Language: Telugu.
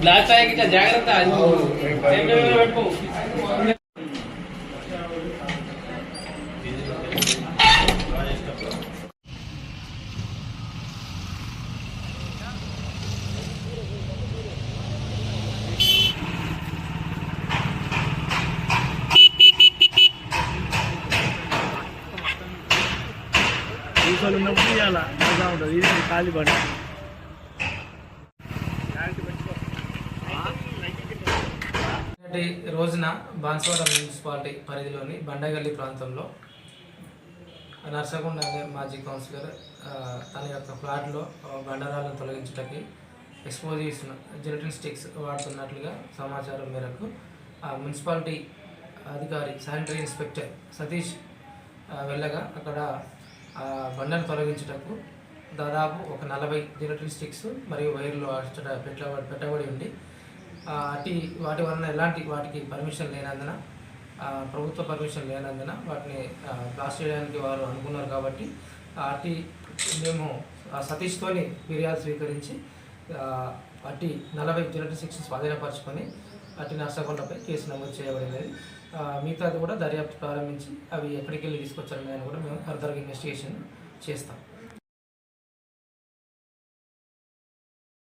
బ్లాక్ టాయ్ ఇట్లా జాగ్రత్త టేబుల్ మీద పెట్టుకో ఈసారి ఉన్నప్పుడు ఇవ్వాల మజా ఉంటుంది ఇది ఖాళీ బండి నిన్నటి రోజున బాన్స్వాడ మున్సిపాలిటీ పరిధిలోని బండగల్లి ప్రాంతంలో నర్సగొండ అనే మాజీ కౌన్సిలర్ తన యొక్క ఫ్లాట్లో బండరాలను తొలగించడానికి ఎక్స్పోజ్ జెలటిన్ స్టిక్స్ వాడుతున్నట్లుగా సమాచారం మేరకు ఆ మున్సిపాలిటీ అధికారి శానిటరీ ఇన్స్పెక్టర్ సతీష్ వెళ్ళగా అక్కడ బండను తొలగించుటకు దాదాపు ఒక నలభై జెలటిన్ స్టిక్స్ మరియు వైర్లు పెట్టబడి పెట్టబడి ఉండి ఆ, అటు వాటి వలన ఎలాంటి వాటికి పర్మిషన్ లేనందున ప్రభుత్వ పర్మిషన్ లేనందున వాటిని బ్లాస్ట్ చేయడానికి వారు అనుకున్నారు కాబట్టి ఆ, అటు మేము ఆ సతీష్తోని ఫిర్యాదు స్వీకరించి అట్టి అటు నలభై జెలటిన్ స్టిక్స్ స్వాధీనపరచుకొని అటు నష్టకొండపై కేసు నమోదు చేయబడినది. మిగతాది కూడా దర్యాప్తు ప్రారంభించి అవి ఎక్కడికి వెళ్ళి తీసుకొచ్చారని కూడా మేము ఫర్దర్గా ఇన్వెస్టిగేషన్ చేస్తాం.